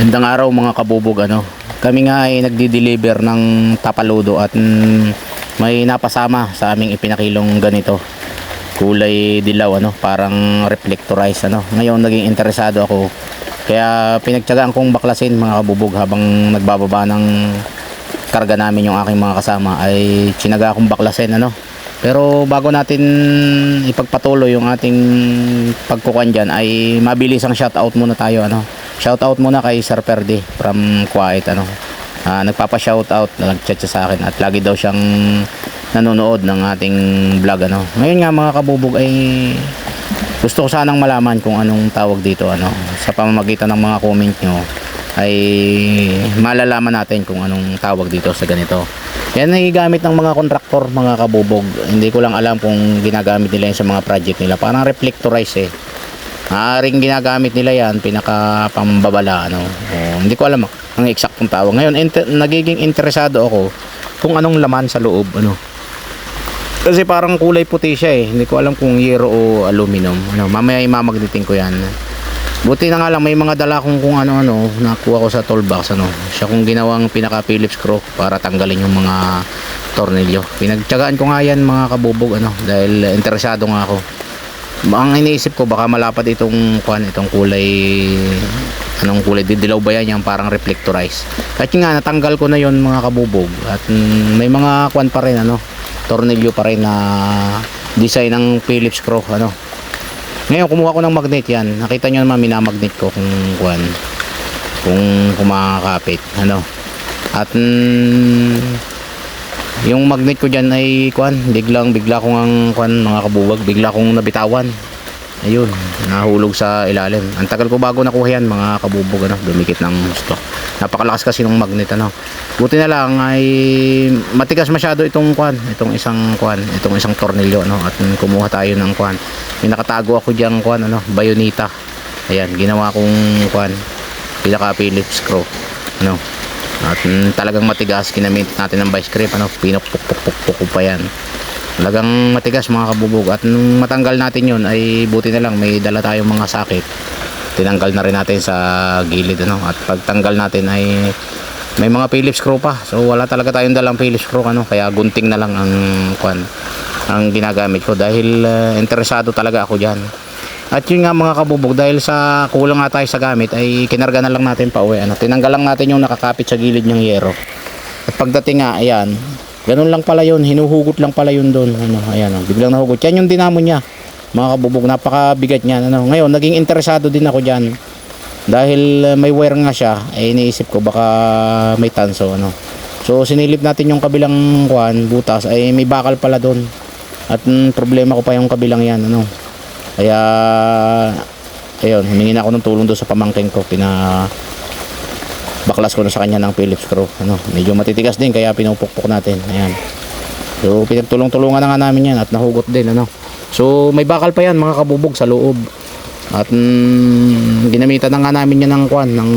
Gandang araw mga kabubog ano. Kami nga ay nagdi-deliver ng tapaludo at mm, may napasama sa aming ipinakilong ganito. Kulay dilaw ano, parang reflectorize ano. Ngayon naging interesado ako. Kaya pinagtiyagaan kong baklasin mga kabubog habang nagbababa ng karga namin yung aking mga kasama ay tsinaga akong baklasin ano. Pero bago natin ipagpatuloy yung ating pagkukuan dyan ay mabilis ang shoutout muna tayo ano. Shoutout muna kay Sir Perdi from Kuwait ano. Ah, nagpapa-shoutout, nag-chat siya sa akin at lagi daw siyang nanonood ng ating vlog ano. Ngayon nga mga kabubog ay gusto ko sanang malaman kung anong tawag dito ano sa pamamagitan ng mga comment nyo ay malalaman natin kung anong tawag dito sa ganito. Yan ay gamit ng mga kontraktor, mga kabubog. Hindi ko lang alam kung ginagamit nila yan sa mga project nila. Parang reflectorize eh. Maaaring ginagamit nila yan, pinaka pambabala, ano. O, hindi ko alam ang eksaktong tawag. Ngayon, inter- nagiging interesado ako kung anong laman sa loob, ano. Kasi parang kulay puti siya eh. Hindi ko alam kung yero o aluminum. Ano, mamaya imamagnetin ko yan. Buti na nga lang may mga dala kong kung ano-ano nakuha ko sa toolbox ano. Siya kung ginawang pinaka Phillips screw para tanggalin yung mga tornilyo. Pinagtiyagaan ko nga yan mga kabubog ano dahil interesado nga ako. Ang iniisip ko baka malapad itong kuan itong kulay anong kulay dilaw ba yan yung parang reflectorize. At nga natanggal ko na yon mga kabubog at mm, may mga kuan pa rin ano tornilyo pa rin na design ng Phillips screw ano ngayon kumuha ko ng magnet yan. Nakita nyo naman minamagnet ko kung kuan kung kumakapit ano. At mm, yung magnet ko diyan ay kuan, biglang bigla kong ang kuan mga kabuwag, bigla kong nabitawan. Ayun, nahulog sa ilalim. Ang tagal ko bago nakuha yan mga kabubog ano, dumikit ng gusto. Napakalakas kasi ng magnet ano. Buti na lang ay matigas masyado itong kuan, itong isang kuan, itong isang tornilyo no at kumuha tayo ng kuan. May nakatago ako diyan kuan ano, bayonita. Ayan, ginawa kong kuan, pinaka Phillips screw. Ano? At mm, talagang matigas, ginamit natin ng vice grip ano, pinapukpukpuk pa yan. Talagang matigas mga kabubog at nung matanggal natin yon ay buti na lang may dala tayong mga sakit. Tinanggal na rin natin sa gilid ano at pagtanggal natin ay may mga Phillips screw pa. So wala talaga tayong dalang Phillips screw ano kaya gunting na lang ang kwan ang ginagamit ko dahil uh, interesado talaga ako diyan. At yun nga mga kabubog dahil sa kulang nga tayo sa gamit ay kinarga na lang natin pa uwi. Ano, tinanggal lang natin yung nakakapit sa gilid ng yero. At pagdating nga, ayan, ganun lang pala yun, hinuhugot lang pala yun doon. Ano, ayan, oh, biglang nahugot. Yan yung dinamo niya. Mga kabubog, napakabigat niya. Ano, ngayon, naging interesado din ako diyan. Dahil uh, may wire nga siya, eh iniisip ko baka may tanso. Ano. So, sinilip natin yung kabilang kuan, butas, ay may bakal pala doon. At mm, problema ko pa yung kabilang yan. Ano. Kaya, ayun, humingi na ako ng tulong doon sa pamangking ko. Pina, baklas ko na sa kanya ng Phillips screw. Ano, medyo matitigas din kaya pinupukpok natin. Ayan. So, pinagtulong-tulungan na nga namin yan at nahugot din. Ano. So, may bakal pa yan mga kabubog sa loob. At mm, ginamitan na nga namin yan ng kwan, ng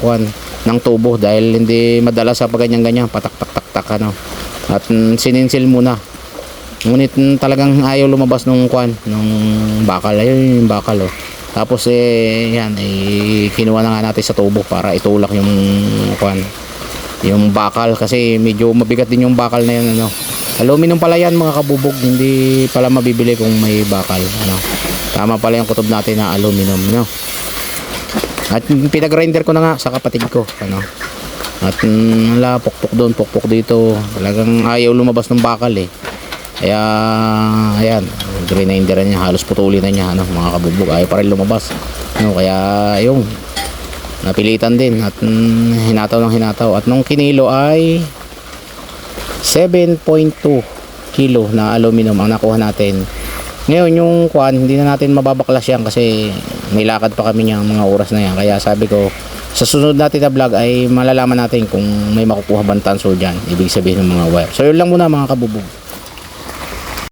kwan, ng tubo dahil hindi madala sa paganyan-ganyan, patak-tak-tak-tak ano. At mm, sininsil muna. Ngunit mm, talagang ayaw lumabas nung kwan, nung bakal. Ayun yung bakal oh. Tapos eh yan eh kinuha na nga natin sa tubo para itulak yung kwan yung bakal kasi medyo mabigat din yung bakal na yan ano. Aluminum pala yan mga kabubog, hindi pala mabibili kung may bakal ano. Tama pala yung kutob natin na aluminum no. At pinag-grinder ko na nga sa kapatid ko ano. At mm, wala pukpok doon, pukpok dito. Talagang ayaw lumabas ng bakal eh. Kaya, ayan, grinder niya, halos putulin na niya, ano, mga kabubog, ayaw pa rin lumabas. Ano, kaya, yung, napilitan din, at mm, hinataw ng hinataw. At nung kinilo ay 7.2 kilo na aluminum ang nakuha natin. Ngayon, yung kwan, hindi na natin mababaklas yan kasi may lakad pa kami niyang mga oras na yan. Kaya sabi ko, sa sunod natin na vlog ay malalaman natin kung may makukuha bang tanso dyan. Ibig sabihin ng mga wire. So, yun lang muna mga kabubog.